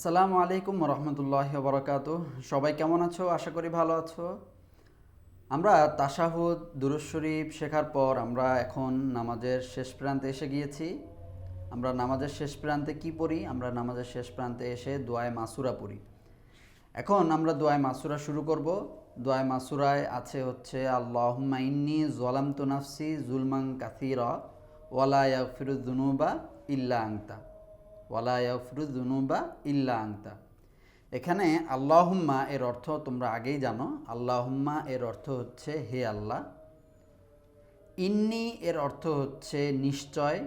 আসসালামু আলাইকুম রহমতুল্লাহ বরকাত সবাই কেমন আছো? আশা করি ভালো আছো। আমরা তাশাহুদ দুরুজ শরীফ শেখার পর আমরা এখন নামাজের শেষ প্রান্তে এসে গিয়েছি। আমরা নামাজের শেষ প্রান্তে কি পড়ি? আমরা নামাজের শেষ প্রান্তে এসে দোয়ায় মাসুরা পড়ি। এখন আমরা দোয়ায় মাসুরা শুরু করব। দোয়ায় মাসুরায় আছে হচ্ছে, আল্লাহুম্মা ইন্নি জলামতু নাফসি জুলমান কাসিরা ওয়ালা ইয়াগফিরুদ্দুনুবা ইল্লা আংতা ওয়ালা ইল্লা আংতা এখানে আল্লাহুম্মা এর অর্থ তোমরা আগেই জানো। আল্লাহুম্মা এর অর্থ হচ্ছে হে আল্লাহ। ইন্নি এর অর্থ হচ্ছে নিশ্চয়।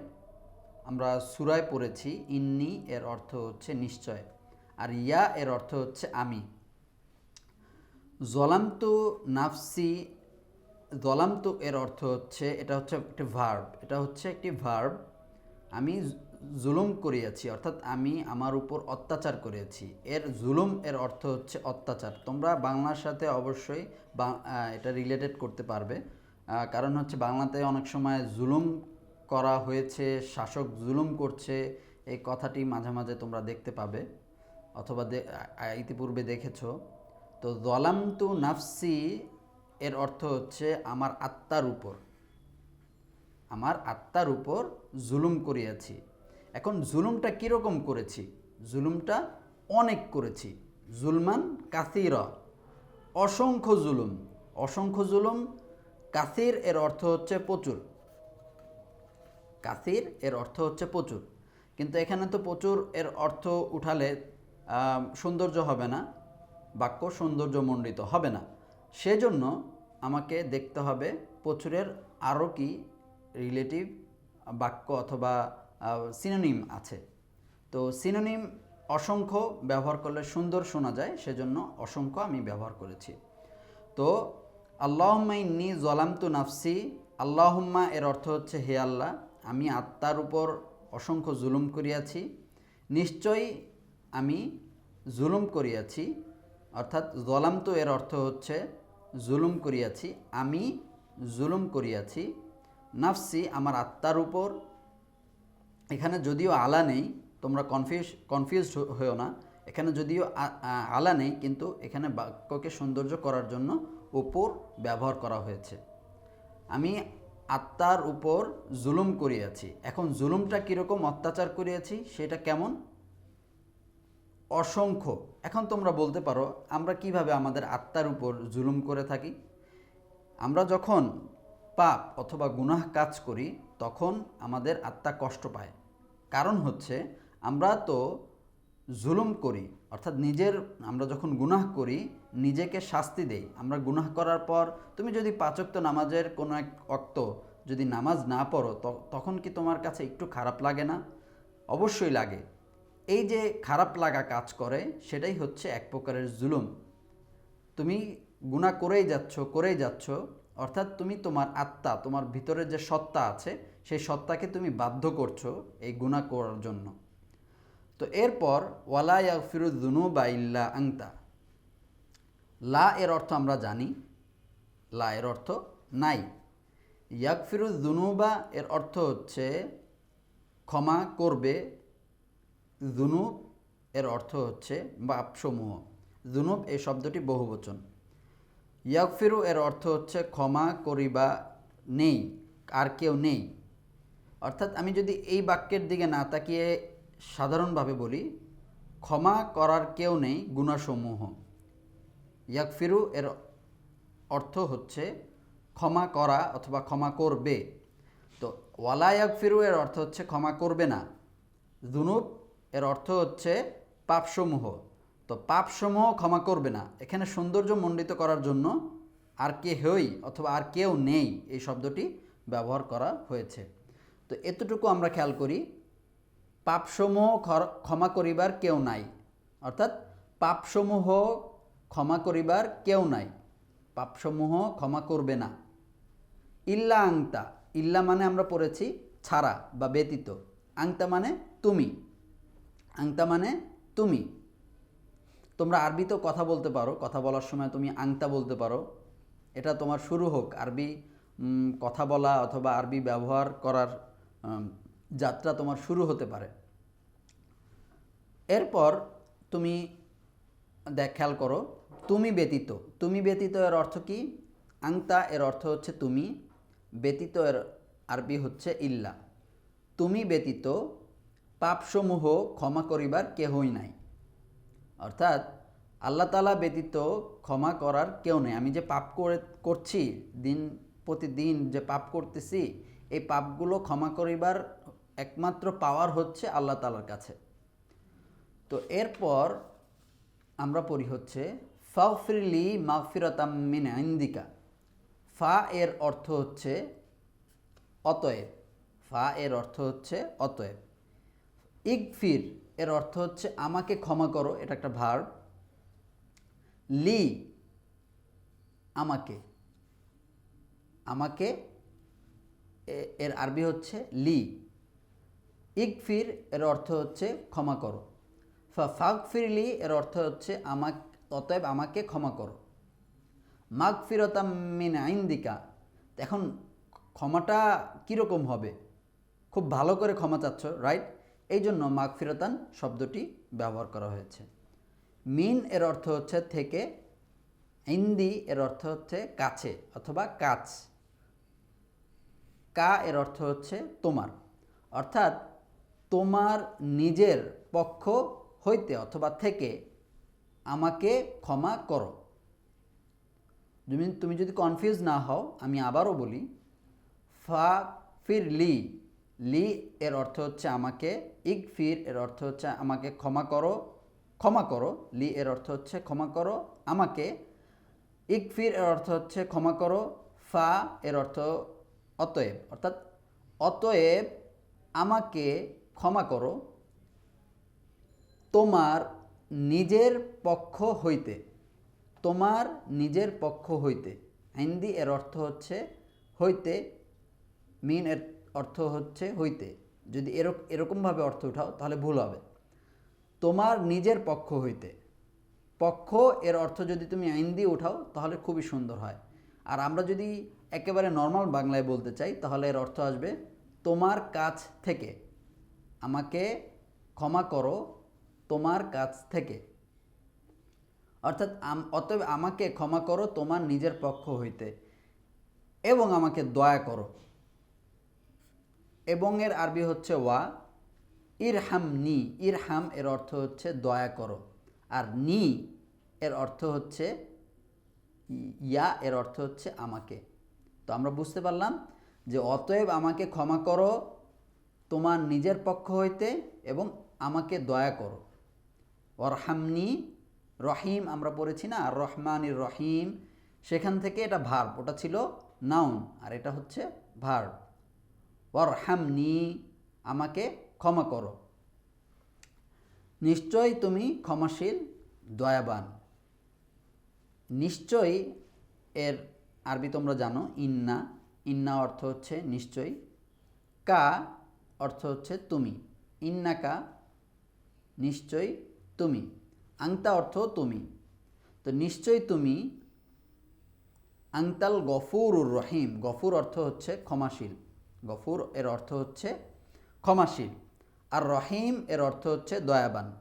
আমরা সুরায় পড়েছি, ইন্নি এর অর্থ হচ্ছে নিশ্চয়। আর ইয়া এর অর্থ হচ্ছে আমি। জলামতু নাফসি, জলামতু এর অর্থ হচ্ছে, এটা হচ্ছে একটি ভার্ব এটা হচ্ছে একটি ভার্ব আমি জুলুম করিয়াছি, অর্থাৎ আমি আমার উপর অত্যাচার করেছি এর জুলুম, এর অর্থ হচ্ছে অত্যাচার। তোমরা বাংলার সাথে অবশ্যই এটা রিলেটেড করতে পারবে। কারণ হচ্ছে বাংলাতে অনেক সময় জুলুম করা হয়েছে, শাসক জুলুম করছে, এই কথাটি মাঝে মাঝে তোমরা দেখতে পাবে অথবা ইতিপূর্বে দেখেছ। তো জলামতু নাফসি, এর অর্থ হচ্ছে আমার আত্মার উপর। আমার আত্মার উপর জুলুম করিয়াছি। এখন জুলুমটা কীরকম করেছি? জুলুমটা অনেক করেছি। জুলমান কাসির। অসংখ্য জুলুম। অসংখ্য জুলুম, কাসির এর অর্থ হচ্ছে প্রচুর। কাসির এর অর্থ হচ্ছে প্রচুর। কিন্তু এখানে তো প্রচুর এর অর্থ উঠালে সৌন্দর্য হবে না, বাক্য সৌন্দর্যমণ্ডিত হবে না। সেজন্য আমাকে দেখতে হবে প্রচুরের আরও কি রিলেটিভ বাক্য অথবা সিনোনিম আছে। তো সিনোনিম অসংখ্য ব্যবহার করলে সুন্দর শোনা যায়, সেজন্য অসংখ্য আমি ব্যবহার করেছি। তো আল্লাহম্মা ইন্নি জলামতু নাফসি, আল্লাহম্মা এর অর্থ হচ্ছে হে আল্লাহ, আমি আত্মার উপর অসংখ্য জুলুম করিয়াছি, নিশ্চয়ই আমি জুলুম করিয়াছি, অর্থাৎ জলামতু এর অর্থ হচ্ছে জুলুম করিয়াছি, আমি জুলুম করিয়াছি, নাফসি আমার আত্মার উপর এখানে যদিও আলা নেই, তোমরা কনফিউজ কনফিউজড হয়েও না। এখানে যদিও আলা নেই, কিন্তু এখানে বাক্যকে সৌন্দর্য করার জন্য উপর ব্যবহার করা হয়েছে। আমি আত্মার উপর জুলুম করিয়াছি। এখন জুলুমটা কীরকম অত্যাচার করিয়াছি, সেটা কেমন? অসংখ্য। এখন তোমরা বলতে পারো, আমরা কীভাবে আমাদের আত্মার উপর জুলুম করে থাকি? আমরা যখন পাপ অথবা গুনাহ কাজ করি, তখন আমাদের আত্মা কষ্ট পায়। কারণ হচ্ছে আমরা তো জুলুম করি, অর্থাৎ নিজের, আমরা যখন গুনাহ করি, নিজেকে শাস্তি দেই। আমরা গুনাহ করার পর তুমি যদি পাচক্ত নামাজের কোনো এক অক্ত যদি নামাজ না পড়ো তখন কি তোমার কাছে একটু খারাপ লাগে না? অবশ্যই লাগে। এই যে খারাপ লাগা কাজ করে, সেটাই হচ্ছে এক প্রকারের জুলুম। তুমি গুণা করেই যাচ্ছ করেই যাচ্ছ অর্থাৎ তুমি তোমার আত্মা, তোমার ভিতরে যে সত্তা আছে, সেই সত্তাকে তুমি বাধ্য করছ এই গুণা করার জন্য। তো এরপর, ওয়ালা ইয়াগফিরুদ্দুনু বা ইল্লা আংতা লা এর অর্থ আমরা জানি, লা এর অর্থ নাই। ইয়াগফিরুদ্দুনুবা এর অর্থ হচ্ছে ক্ষমা করবে জুনুব এর অর্থ হচ্ছে বাপসমূহ। জুনুব এই শব্দটি বহুবচন। ইয়াকফিরু এর অর্থ হচ্ছে ক্ষমা করিবা নেই, আর কেউ নেই। অর্থাৎ আমি যদি এই বাক্যের দিকে না তাকিয়ে সাধারণভাবে বলি, ক্ষমা করার কেউ নেই গুণাসমূহ। ইয়াকফিরু এর অর্থ হচ্ছে ক্ষমা করা অথবা ক্ষমা করবে। তো ওয়ালা ইয়াকফিরু এর অর্থ হচ্ছে ক্ষমা করবে না। জুনুব এর অর্থ হচ্ছে পাপসমূহ। তো পাপসমূহ ক্ষমা করবে না। এখানে সৌন্দর্য মণ্ডিত করার জন্য আর কে হই অথবা আর কেউ নেই এই শব্দটি ব্যবহার করা হয়েছে। তো এতটুকু আমরা খেয়াল করি, পাপসমূহ ক্ষমা করিবার কেউ নাই। অর্থাৎ পাপসমূহ ক্ষমা করিবার কেউ নাই। পাপসমূহ ক্ষমা করবে না। ইল্লা আংতা, ইল্লা মানে আমরা পড়েছি ছাড়া বা ব্যতীত। আংতা মানে তুমি। আংতা মানে তুমি। তোমরা আরবিতেও কথা বলতে পারো, কথা বলার সময় তুমি আংতা বলতে পারো। এটা তোমার শুরু হোক, আরবি কথা বলা অথবা আরবি ব্যবহার করার যাত্রা তোমার শুরু হতে পারে। এরপর তুমি, দেখ, খেয়াল করো, তুমি ব্যতীত তুমি ব্যতীত এর অর্থ কি? আংতা এর অর্থ হচ্ছে তুমি, ব্যতীত এর আরবি হচ্ছে ইল্লা। তুমি ব্যতীত পাপসমূহ ক্ষমা করিবার কেহই নাই। অর্থাৎ আল্লাহ তালা ব্যতীত ক্ষমা করার কেউ নেই। আমি যে পাপ করে, করছি, দিন প্রতিদিন যে পাপ করতেছি, এই পাপগুলো ক্ষমা করিবার একমাত্র পাওয়ার হচ্ছে আল্লাহ তালার কাছে। তো এরপর আমরা পড়ি হচ্ছে ফাউফিরলি মাগফিরাতাম মিন ইন্দিকা। ফা এর অর্থ হচ্ছে অতএব। ফা এর অর্থ হচ্ছে অতএব। ইগফির এর অর্থ হচ্ছে আমাকে ক্ষমা করো, এটা একটা ভার লি, আমাকে আমাকে এর আরবি হচ্ছে লি। ইগফির এর অর্থ হচ্ছে ক্ষমা করো। ফাগফিরলি এর অর্থ হচ্ছে আমাক, অতএব আমাকে ক্ষমা করো। মাগফিরতাম মিন আইন্দিকা এখন ক্ষমাটা কীরকম হবে? খুব ভালো করে ক্ষমা চাচ্ছ রাইট এই জন্য মাগফিরতান শব্দটি ব্যবহার করা হয়েছে। মিন এর অর্থ হচ্ছে থেকে, ইন্দি এর অর্থ হচ্ছে কাছে অথবা কাছ। কা এর অর্থ হচ্ছে তোমার। অর্থাৎ তোমার নিজের পক্ষ হইতে অথবা থেকে আমাকে ক্ষমা করো। তুমি তুমি যদি কনফিউজ না হও, আমি আবারও বলি ফা ফির লি লি এর অর্থ হচ্ছে আমাকে ইগ ফির এর অর্থ হচ্ছে আমাকে ক্ষমা করো ক্ষমা করো, লি এর অর্থ হচ্ছে ক্ষমা করো, আমাকে ইকফির এর অর্থ হচ্ছে ক্ষমা করো, ফা এর অর্থ অতএব, অর্থাৎ অতএব আমাকে ক্ষমা করো তোমার নিজের পক্ষ হইতে, তোমার নিজের পক্ষ হইতে। হিন্দি এর অর্থ হচ্ছে হইতে, মিন এর অর্থ হচ্ছে হইতে। যদি এরক এরকমভাবে অর্থ উঠাও, তাহলে ভুল হবে। তোমার নিজের পক্ষ হইতে। পক্ষ, এর অর্থ যদি তুমি আইন দিয়ে উঠাও, তাহলে খুবই সুন্দর হয়। আর আমরা যদি একেবারে নর্মাল বাংলায় বলতে চাই, তাহলে এর অর্থ আসবে, তোমার কাছ থেকে। আমাকে ক্ষমা করো, তোমার কাছ থেকে। অর্থাৎ অতএব আমাকে ক্ষমা করো তোমার নিজের পক্ষ হইতে এবং আমাকে দয়া করো। এবং এর আরবি হচ্ছে ওয়া। ইরহাম নি। ইরহাম এর অর্থ হচ্ছে দয়া করো। আর নি এর অর্থ হচ্ছে ইয়া, এর অর্থ হচ্ছে আমাকে। তো আমরা বুঝতে পারলাম যে অতএব আমাকে ক্ষমা করো, তোমার নিজের পক্ষ হইতে এবং আমাকে দয়া করো। অরহামনি রহিম আমরা পড়েছি না, আর রহমানির রহিম। সেখান থেকে এটা ভার্ব ওটা ছিল নাউন আর এটা হচ্ছে ভার্ব ওয়ারহামনি, আমাকে ক্ষমা করো। নিশ্চয়ই তুমি ক্ষমাশীল, দয়াবান। নিশ্চয়ই এর আরবি তোমরা জানো, ইন্না। ইন্না অর্থ হচ্ছে নিশ্চয়ই। কা অর্থ হচ্ছে তুমি। ইন্না কা নিশ্চয়ই তুমি। আংতা অর্থ তুমি। তো নিশ্চয়ই তুমি আংতাল গফুর রহিম। গফুর অর্থ হচ্ছে ক্ষমাশীল। গফুর, এর অর্থ হচ্ছে ক্ষমাশীল। আর রহিম, এর অর্থ হচ্ছে দয়াবান।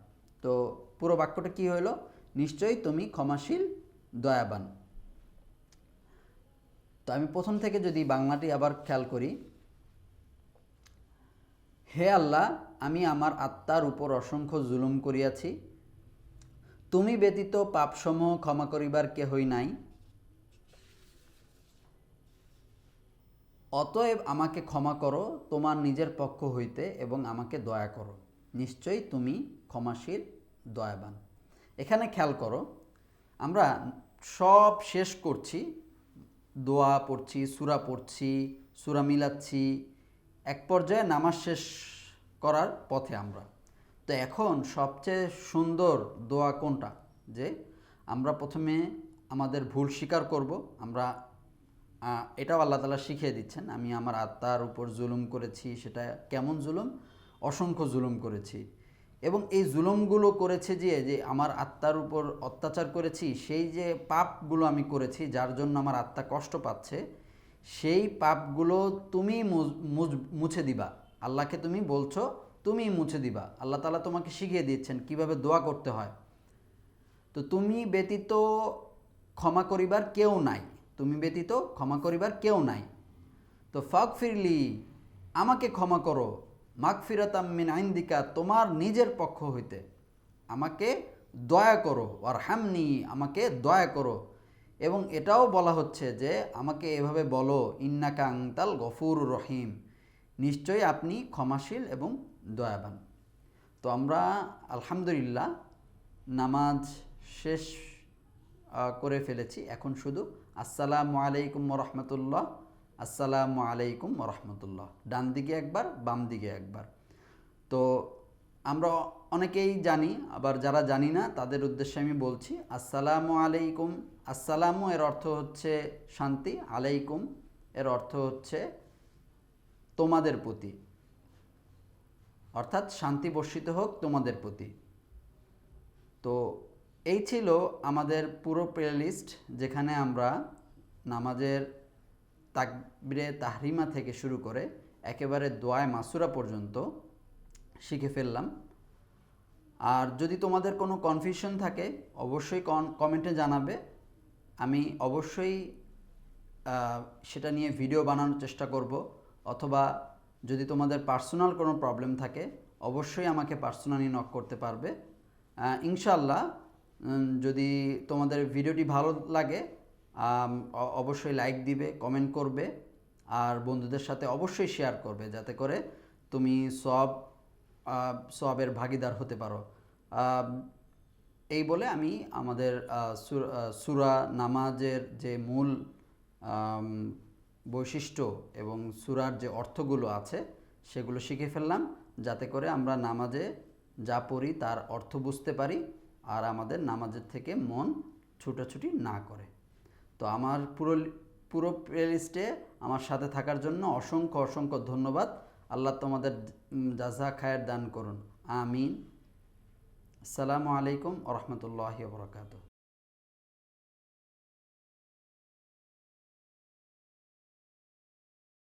তো পুরো বাক্যটা কি হইল? নিশ্চয়ই তুমি ক্ষমাশীল, দয়াবান। তো আমি প্রথম থেকে যদি বাংলাটি আবার খেয়াল করি, হে আল্লাহ, আমি আমার আত্মার উপর অসংখ্য জুলুম করিয়াছি। তুমি ব্যতীত পাপসমূহ ক্ষমা করিবার কেহই নাই। অতএব আমাকে ক্ষমা করো, তোমার নিজের পক্ষ হইতে এবং আমাকে দয়া করো। নিশ্চয়ই তুমি ক্ষমাশীল, দয়াবান। এখানে খেয়াল করো, আমরা সব শেষ করছি। দোয়া পড়ছি, সুরা পড়ছি, সুরা মিলাচ্ছি। এক পর্যায়ে নামাজ শেষ করার পথে আমরা। তো এখন সবচেয়ে সুন্দর দোয়া কোনটা? যে আমরা প্রথমে আমাদের ভুল স্বীকার করব, আমরা এটাও আল্লাহ তালা শিখিয়ে দিচ্ছেন, আমি আমার আত্মার উপর জুলুম করেছি, সেটা কেমন জুলুম? অসংখ্য জুলুম করেছি। এবং এই জুলুমগুলো করেছে যে যে আমার আত্মার উপর অত্যাচার করেছি, সেই যে পাপগুলো আমি করেছি, যার জন্য আমার আত্মা কষ্ট পাচ্ছে, সেই পাপগুলো তুমি মুছে দিবা। আল্লাহকে তুমি বলছো তুমি মুছে দিবা। আল্লাহ তালা তোমাকে শিখিয়ে দিচ্ছেন কীভাবে দোয়া করতে হয়। তো তুমি ব্যতীত ক্ষমা করিবার কেউ নাই। তুমি ব্যতীত ক্ষমা করিবার কেউ নাই। তো ফাক ফিরলি আমাকে ক্ষমা করো। মাগ ফিরাতাম মিন আইন্দিকা তোমার নিজের পক্ষ হইতে। আমাকে দয়া করো আর হামনি আমাকে দয়া করো। এবং এটাও বলা হচ্ছে যে, আমাকে এভাবে বলো, ইন্নাকা আংতাল গফুর রহিম। নিশ্চয়ই আপনি ক্ষমাশীল এবং দয়াবান। তো আমরা, আলহামদুলিল্লাহ, নামাজ শেষ করে ফেলেছি। এখন শুধু আসসালামু আলাইকুম রহমতুল্লাহ আসসালামু আলাইকুম রহমতুল্লাহ ডান দিকে একবার, বাম দিকে একবার। তো আমরা অনেকেই জানি, আবার যারা জানি না, তাদের উদ্দেশ্যে আমি বলছি, আসসালামু আলাইকুম, আসসালামু এর অর্থ হচ্ছে শান্তি, আলাইকুম এর অর্থ হচ্ছে তোমাদের প্রতি। অর্থাৎ শান্তি বর্ষিত হোক তোমাদের প্রতি। তো এই ছিল আমাদের পুরো প্লেলিস্ট যেখানে আমরা নামাজের তাকবিরে তাহরিমা থেকে শুরু করে একেবারে দোয়ায় মাসুরা পর্যন্ত শিখে ফেললাম। আর যদি তোমাদের কোনো কনফিউশন থাকে, অবশ্যই কমেন্টে জানাবে। আমি অবশ্যই সেটা নিয়ে ভিডিও বানানোর চেষ্টা করব। অথবা যদি তোমাদের পার্সোনাল কোনো প্রবলেম থাকে, অবশ্যই আমাকে পার্সোনালি নক করতে পারবে। ইনশাল্লাহ যদি তোমাদের ভিডিওটি ভালো লাগে অবশ্যই লাইক দিবে কমেন্ট করবে, আর বন্ধুদের সাথে অবশ্যই শেয়ার করবে, যাতে করে তুমি সব সবের ভাগিদার হতে পারো। এই বলে আমি আমাদের সুরা নামাজের যে মূল বৈশিষ্ট্য এবং সুরার যে অর্থগুলো আছে, সেগুলো শিখে ফেললাম, যাতে করে আমরা নামাজে যা পড়ি তার অর্থ বুঝতে পারি। আর আমাদের নামাজের থেকে মন ছুটাছুটি না করে। তো আমার পুরো পুরো প্লেলিস্টে আমার সাথে থাকার জন্য অসংখ্য অসংখ্য ধন্যবাদ। আল্লাহ তোমাদের জাজা খায়ের দান করুন। আমিন। আসসালামু আলাইকুম রহমতুল্লাহ বরকাত